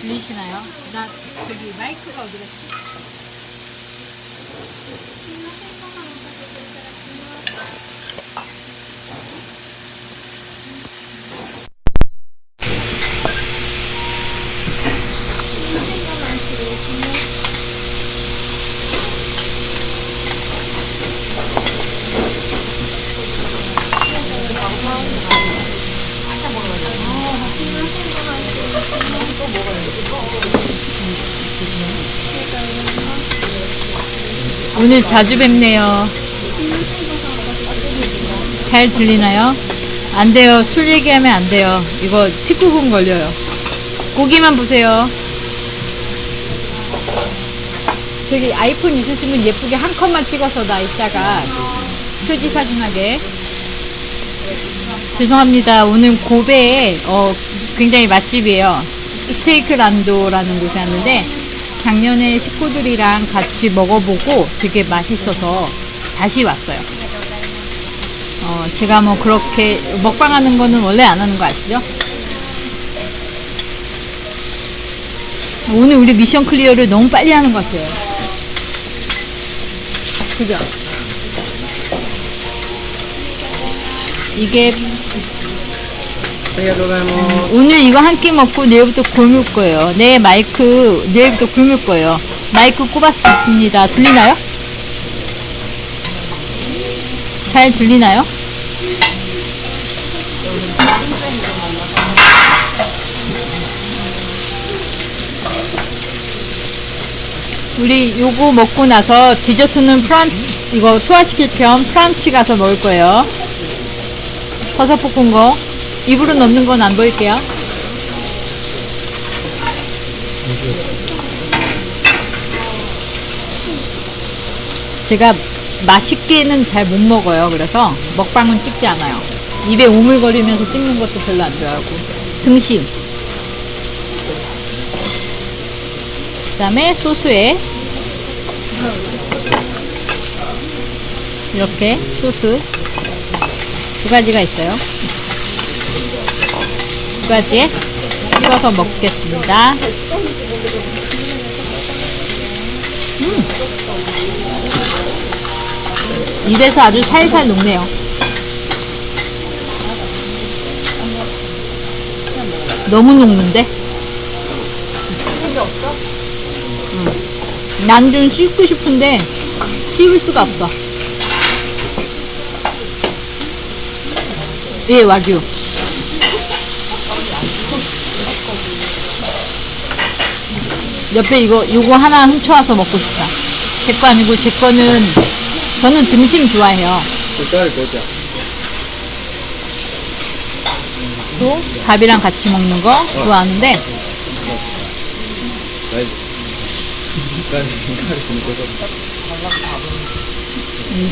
들리시나요? 나 저기 마이크가 어디 갔지? 오늘 자주 뵙네요. 잘 들리나요? 안 돼요. 술 얘기하면 안 돼요. 이거 19분 걸려요. 고기만 보세요. 저기 아이폰 있으시면 예쁘게 한 컷만 찍어서 나 이따가 표지 사진하게. 죄송합니다. 오늘 고베에 어, 굉장히 맛집이에요. 스테이크 란도라는 곳에 왔는데 작년에 식구들이랑 같이 먹어보고 되게 맛있어서 다시 왔어요. 어, 제가 뭐 그렇게 먹방하는 거는 원래 안 하는 거 아시죠? 오늘 우리 미션 클리어를 너무 빨리 하는 것 같아요. 그죠? 이게 오늘 이거 한 끼 먹고 내일부터 굶을 거예요. 내 마이크 내일부터 굶을 거예요. 마이크 꼽아서 듣습니다. 들리나요? 잘 들리나요? 우리 요거 먹고 나서 디저트는 프란 이거 소화시킬 겸 프란치 가서 먹을 거예요. 버섯 볶은 거 입으로 넣는 건 안 보일게요. 제가 맛있게는 잘 못 먹어요. 그래서 먹방은 찍지 않아요. 입에 오물거리면서 찍는 것도 별로 안 좋아하고. 등심. 그 다음에 소스에 이렇게 소스 두 가지가 있어요. 두 가지에 찍어서 먹겠습니다. 음. 입에서 아주 살살 녹네요. 너무 녹는데? 음. 난좀 씹고 싶은데 씹을 수가 없어. 예, 와규. 옆에 이거 요거 하나 훔쳐와서 먹고 싶다. 제 거 아니고 제 거는 저는 등심 좋아해요. 쌀 보자. 또 밥이랑 같이 먹는 거 좋아하는데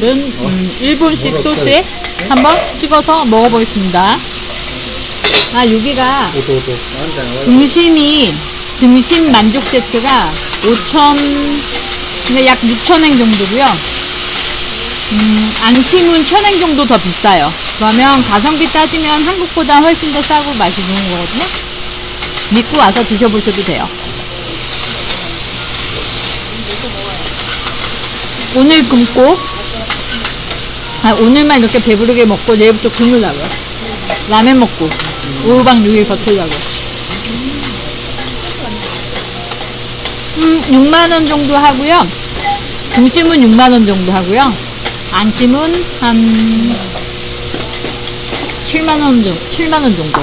이런 음, 일본식 소스에 한번 찍어서 먹어보겠습니다. 아 여기가 등심이 등심 만족 세트가 5천, 그러니까 약 6천엔 정도고요. 음, 안심은 천엔 정도 더 비싸요. 그러면 가성비 따지면 한국보다 훨씬 더 싸고 맛이 좋은 거거든요. 믿고 와서 드셔보셔도 돼요. 오늘 굶고, 아, 오늘만 이렇게 배부르게 먹고 내일부터 굶으려고요. 라면 먹고, 5박 6일 버틸려고. 6만원 정도 하고요. 등심은 6만원 정도 하고요. 안심은 한 7만원 정도, 7만원 정도.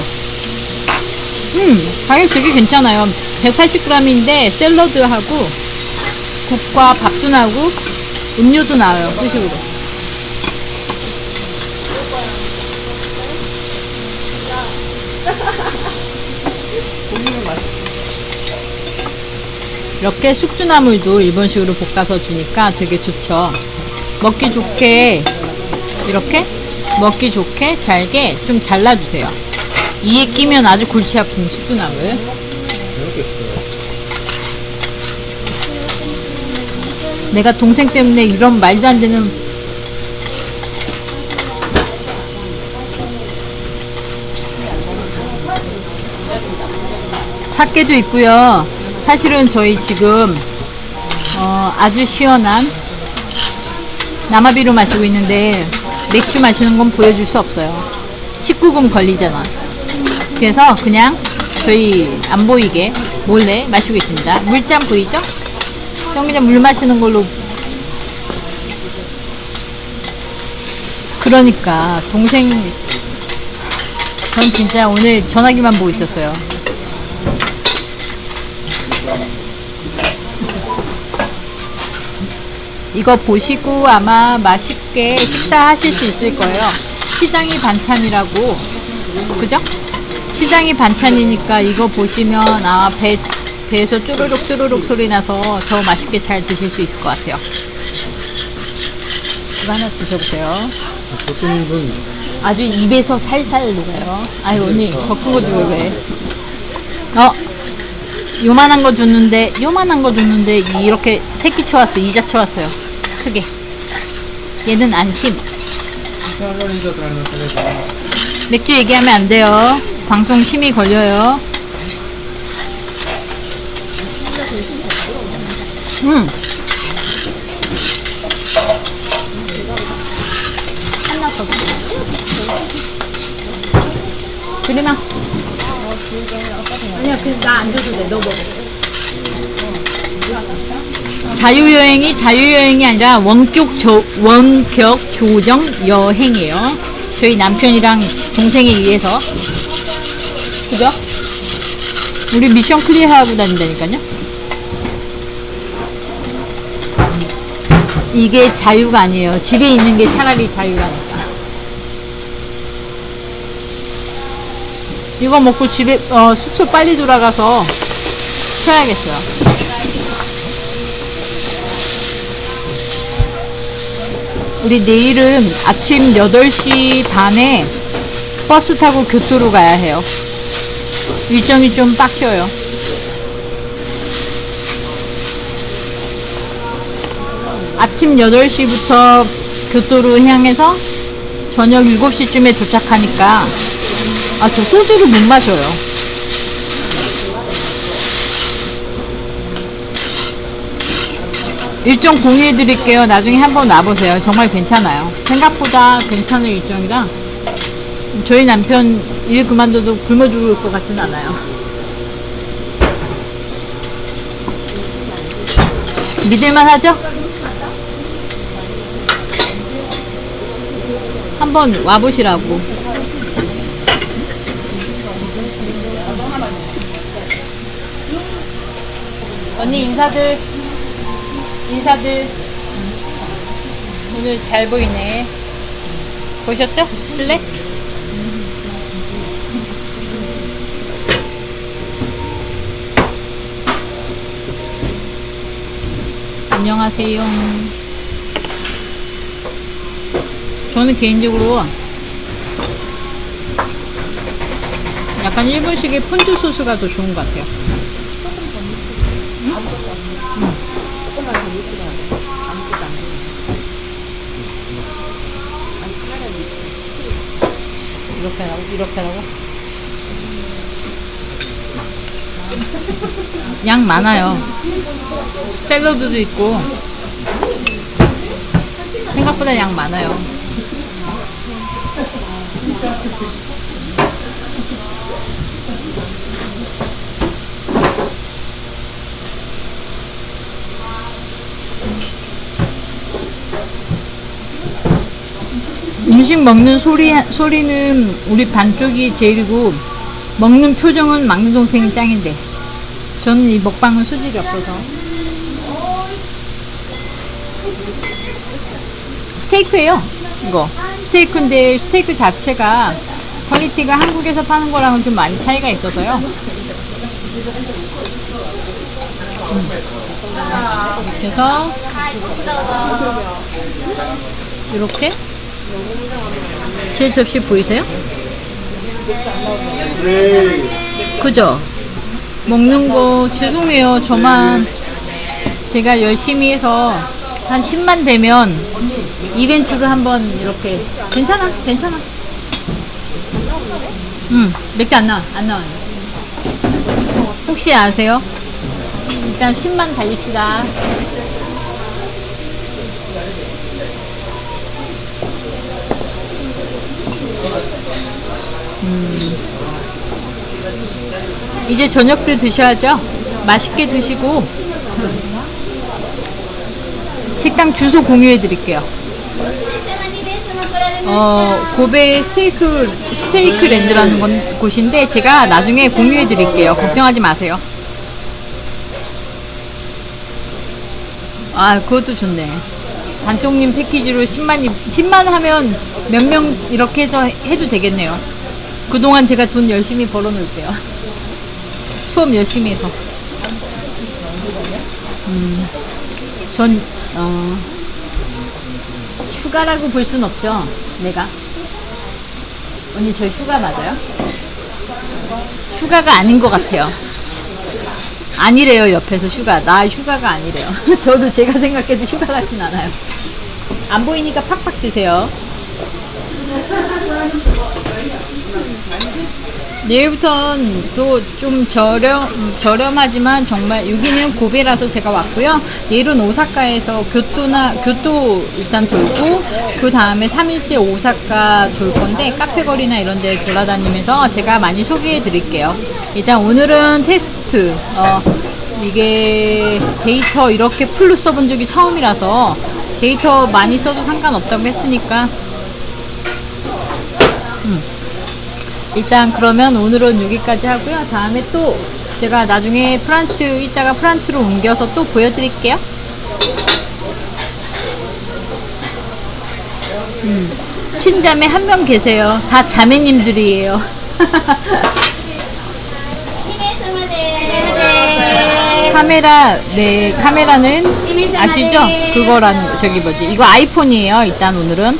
음, 가격 되게 괜찮아요. 180g인데 샐러드하고 국과 밥도 나오고 음료도 나와요. 후식으로. 이렇게 숙주나물도 일본식으로 볶아서 주니까 되게 좋죠. 먹기 좋게 이렇게 먹기 좋게 잘게 좀 잘라주세요. 이에 끼면 아주 골치 아픈 숙주나물. 내가 동생 때문에 이런 말도 안 되는 사케도 있고요. 사실은 저희 지금 어, 아주 시원한 남아비로 마시고 있는데 맥주 마시는 건 보여줄 수 없어요. 19금 걸리잖아. 그래서 그냥 저희 안 보이게 몰래 마시고 있습니다. 물잔 보이죠? 전 그냥 물 마시는 걸로 그러니까 동생 전 진짜 오늘 전화기만 보고 있었어요. 이거 보시고 아마 맛있게 식사하실 수 있을 거예요. 시장이 반찬이라고 그죠? 시장이 반찬이니까 이거 보시면 아 배, 배에서 쭈루룩 쭈루룩 소리 나서 더 맛있게 잘 드실 수 있을 것 같아요. 이거 하나 드셔보세요. 보통 분 아주 입에서 살살 녹아요. 아유 언니 덮은 거 주고 왜? 어, 요만한 거 줬는데 요만한 거 줬는데 이렇게 새끼 쳐왔어, 이자 쳐왔어요. 크게. 얘는 안심. 맥주 얘기하면 안 돼요. 방송 심의 걸려요. 음. 그리나. 아니야, 그냥 나안 줘도 돼. 너 먹어. 자유여행이 자유여행이 아니라 원격 조, 원격 조정 여행이에요. 저희 남편이랑 동생에 의해서. 그죠? 우리 미션 클리어하고 다닌다니까요. 이게 자유가 아니에요. 집에 있는 게 차라리 자유라니까. 이거 먹고 집에, 어, 숙소 빨리 돌아가서 쉬어야겠어요. 우리 내일은 아침 8시 반에 버스 타고 교토로 가야 해요. 일정이 좀 빡혀요. 아침 8시부터 교토로 향해서 저녁 7시쯤에 도착하니까 아, 저 소주를 못 마셔요. 일정 공유해 드릴게요. 나중에 한번 와보세요. 정말 괜찮아요. 생각보다 괜찮은 일정이라 저희 남편 일 그만둬도 굶어 죽을 것 같진 않아요. 믿을만 하죠? 한번 와보시라고. 언니 인사들. 인사들. 오늘 잘 보이네. 보셨죠? 슬랙? 안녕하세요. 저는 개인적으로 약간 일본식의 폰즈 소스가 더 좋은 것 같아요. 이렇게 하라고? 이렇게 하라고? 양 많아요. 샐러드도 있고 생각보다 양 많아요. 음식 먹는 소리 소리는 우리 반쪽이 제일이고 먹는 표정은 막내 동생이 짱인데. 저는 이 먹방은 수질이 없어서. 스테이크예요 이거. 스테이크인데 스테이크 자체가 퀄리티가 한국에서 파는 거랑은 좀 많이 차이가 있어서요. 음. 그래서 이렇게 제 접시 보이세요? 그죠? 먹는 거 죄송해요. 저만 제가 열심히 해서 한 10만 되면 이벤트를 한번 이렇게 괜찮아, 괜찮아. 응, 몇개 안 나와, 안 나와. 혹시 아세요? 일단 10만 달립시다. 음. 이제 저녁도 드셔야죠. 맛있게 드시고 식당 주소 공유해 드릴게요. 어, 고베 스테이크 스테이크 랜드라는 건, 곳인데 제가 나중에 공유해 드릴게요. 걱정하지 마세요. 아, 그것도 좋네. 단종님 패키지로 10만 10만 하면 몇 명 이렇게 해서 해도 되겠네요. 그동안 제가 돈 열심히 벌어 놓을게요. 수업 열심히 해서. 음, 전, 어, 휴가라고 볼 순 없죠. 내가. 언니 저 휴가 맞아요? 휴가가 아닌 것 같아요. 아니래요 옆에서 휴가. 나 휴가가 아니래요. 저도 제가 생각해도 휴가 같진 않아요. 안 보이니까 팍팍 드세요. 내일부터는 또좀 저렴, 저렴하지만 정말 여기는 고베라서 제가 왔고요. 내일은 오사카에서 교토나, 교토 일단 돌고, 그 다음에 3일째 오사카 돌 건데, 카페거리나 이런 데 돌아다니면서 제가 많이 소개해 드릴게요. 일단 오늘은 테스트, 어, 이게 데이터 이렇게 풀로 써본 적이 처음이라서 데이터 많이 써도 상관없다고 했으니까 일단 그러면 오늘은 여기까지 하고요. 다음에 또 제가 나중에 프란츠 이따가 프란츠로 옮겨서 또 보여드릴게요. 음, 친자매 한 명 계세요. 다 자매님들이에요. 카메라 네 카메라는 아시죠? 그거라는 저기 뭐지? 이거 아이폰이에요. 일단 오늘은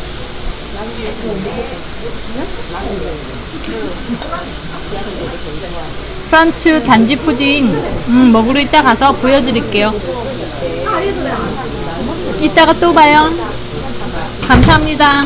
프란츠 단지 푸딩 음, 먹으러 이따 가서 보여드릴게요. 이따가 또 봐요. 감사합니다.